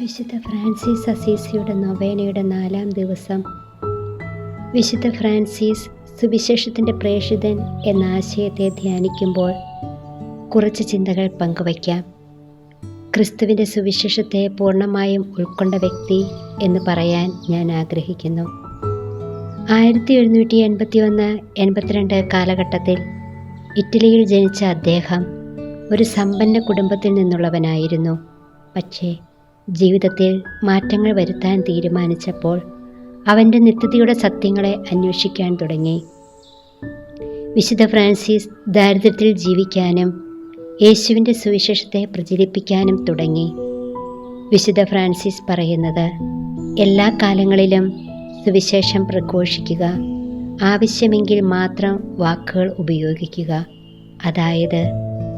വിശുദ്ധ ഫ്രാൻസിസ് അസീസിയുടെ നൊവേനയുടെ നാലാം ദിവസം. വിശുദ്ധ ഫ്രാൻസിസ് സുവിശേഷത്തിന്റെ പ്രേഷിതൻ എന്ന ആശയത്തെ ധ്യാനിക്കുമ്പോൾ കുറച്ച് ചിന്തകൾ പങ്കുവയ്ക്കാം. ക്രിസ്തുവിന്റെ സുവിശേഷത്തെ പൂർണമായും ഉൾക്കൊണ്ട വ്യക്തി എന്ന് പറയാൻ ഞാൻ ആഗ്രഹിക്കുന്നു. ആയിരത്തി എഴുന്നൂറ്റി എൺപത്തി ഒന്ന് എൺപത്തിരണ്ട് കാലഘട്ടത്തിൽ ഇറ്റലിയിൽ ജനിച്ച അദ്ദേഹം ഒരു സമ്പന്ന കുടുംബത്തിൽ നിന്നുള്ളവനായിരുന്നു. പക്ഷേ ജീവിതത്തിൽ മാറ്റങ്ങൾ വരുത്താൻ തീരുമാനിച്ചപ്പോൾ അവന്റെ നിത്യതയുടെ സത്യങ്ങളെ അന്വേഷിക്കാൻ തുടങ്ങി. വിശുദ്ധ ഫ്രാൻസിസ് ദാരിദ്ര്യത്തിൽ ജീവിക്കാനും യേശുവിന്റെ സുവിശേഷത്തെ പ്രചരിപ്പിക്കാനും തുടങ്ങി. വിശുദ്ധ ഫ്രാൻസിസ് പറയുന്നത് എല്ലാ കാലങ്ങളിലും സുവിശേഷം പ്രഘോഷിക്കുക ആവശ്യമെങ്കിൽ മാത്രം വാക്കുകൾ ഉപയോഗിക്കുക. അതായത്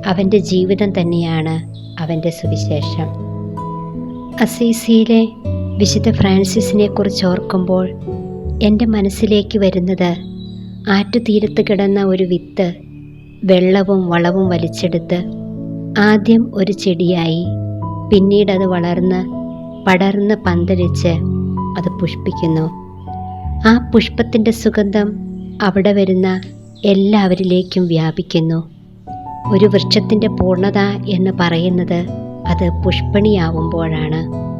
അവന്റെ ജീവിതം തന്നെയാണ് അവന്റെ സുവിശേഷം. അസീസിയിലെ വിശുദ്ധ ഫ്രാൻസിസിനെ കുറിച്ച് ഓർക്കുമ്പോൾ എന്റെ മനസ്സിലേക്ക് വരുന്നത് ആറ്റുതീരത്ത് കിടന്ന ഒരു വിത്ത് വെള്ളവും വളവും വലിച്ചെടുത്ത് ആദ്യം ഒരു ചെടിയായി പിന്നീട് അത് വളർന്ന് പടർന്ന് പന്തലിച്ച് അത് പുഷ്പിക്കുന്നു. ആ പുഷ്പത്തിന്റെ സുഗന്ധം അവിടെ വരുന്ന എല്ലാവരിലേക്കും വ്യാപിക്കുന്നു. ഒരു വൃക്ഷത്തിന്റെ പൂർണത എന്ന് പറയുന്നത് അത് പുഷ്പണിയാവുമ്പോഴാണ്.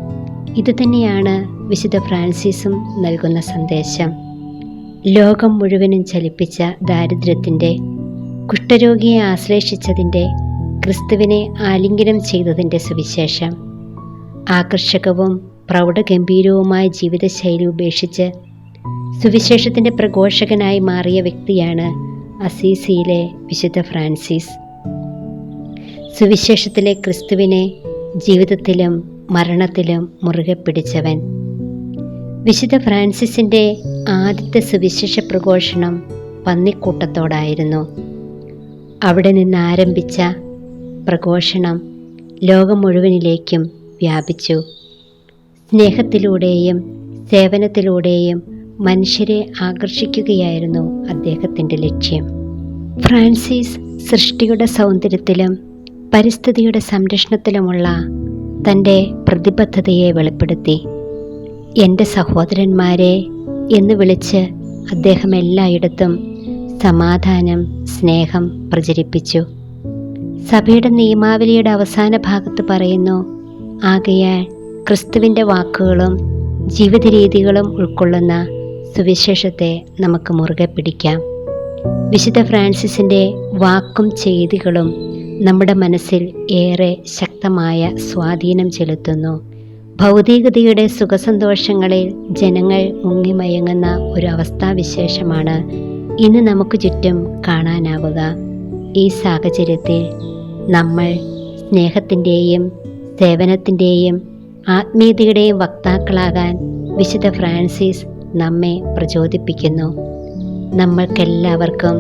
ഇതുതന്നെയാണ് വിശുദ്ധ ഫ്രാൻസിസും നൽകുന്ന സന്ദേശം. ലോകം മുഴുവനും ചലിപ്പിച്ച ദാരിദ്ര്യത്തിന്റെ കുഷ്ഠരോഗിയെ ആശ്ലേഷിച്ചതിന്റെ ക്രിസ്തുവിനെ ആലിംഗനം ചെയ്തതിന്റെ സുവിശേഷം. ആകർഷകവും പ്രൗഢഗംഭീരവുമായ ജീവിതശൈലി ഉപേക്ഷിച്ച് സുവിശേഷത്തിന്റെ പ്രഘോഷകനായി മാറിയ വ്യക്തിയാണ് അസീസിയിലെ വിശുദ്ധ ഫ്രാൻസിസ്. സുവിശേഷത്തിലെ ക്രിസ്തുവിനെ ജീവിതത്തിലും മരണത്തിലും മുറുകെ പിടിച്ചവൻ. വിശുദ്ധ ഫ്രാൻസിസിന്റെ ആദ്യത്തെ സുവിശേഷ പ്രഘോഷണം പന്നിക്കൂട്ടത്തോടായിരുന്നു. അവിടെ നിന്ന് ആരംഭിച്ച പ്രഘോഷണം ലോകം മുഴുവനിലേക്കും വ്യാപിച്ചു. സ്നേഹത്തിലൂടെയും സേവനത്തിലൂടെയും മനുഷ്യരെ ആകർഷിക്കുകയായിരുന്നു അദ്ദേഹത്തിന്റെ ലക്ഷ്യം. ഫ്രാൻസിസ് സൃഷ്ടിയുടെ സൗന്ദര്യത്തിലും പരിസ്ഥിതിയുടെ സംരക്ഷണത്തിലുമുള്ള തന്റെ പ്രതിബദ്ധതയെ വെളിപ്പെടുത്തി. എന്റെ സഹോദരന്മാരെ എന്ന് വിളിച്ച് അദ്ദേഹം എല്ലായിടത്തും സമാധാനം സ്നേഹം പ്രചരിപ്പിച്ചു. സഭയുടെ നിയമാവലിയുടെ അവസാന ഭാഗത്ത് പറയുന്നു ആകയാൽ ക്രിസ്തുവിന്റെ വാക്കുകളും ജീവിത രീതികളും ഉൾക്കൊള്ളുന്ന സുവിശേഷത്തെ നമുക്ക് മുറുകെ പിടിക്കാം. വിശുദ്ധ ഫ്രാൻസിസിന്റെ വാക്കും ചെയ്തികളും നമ്മുടെ മനസ്സിൽ ഏറെ ശക്തമായ സ്വാധീനം ചെലുത്തുന്നു. ഭൗതികതയുടെ സുഖസന്തോഷങ്ങളിൽ ജനങ്ങൾ മുങ്ങിമയങ്ങുന്ന ഒരു അവസ്ഥാവിശേഷമാണ് ഇന്ന് നമുക്ക് ചുറ്റും കാണാനാവുക. ഈ സാഹചര്യത്തിൽ നമ്മൾ സ്നേഹത്തിന്റെയും സേവനത്തിന്റെയും ആത്മീയതയുടെയും വക്താക്കളാകാൻ വിശുദ്ധ ഫ്രാൻസിസ് നമ്മെ പ്രചോദിപ്പിക്കുന്നു. നമ്മൾക്കെല്ലാവർക്കും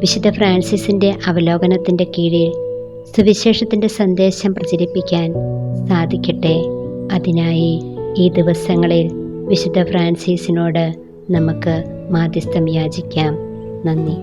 വിശുദ്ധ ഫ്രാൻസിസിന്റെ അവലോകനത്തിന്റെ കീഴിൽ സുവിശേഷത്തിന്റെ സന്ദേശം പ്രചരിപ്പിക്കാൻ സാധിക്കട്ടെ. അതിനായി ഈ ദിവസങ്ങളിൽ വിശുദ്ധ ഫ്രാൻസിസിനോട് നമുക്ക് മാധ്യസ്ഥം യാചിക്കാം. നന്ദി.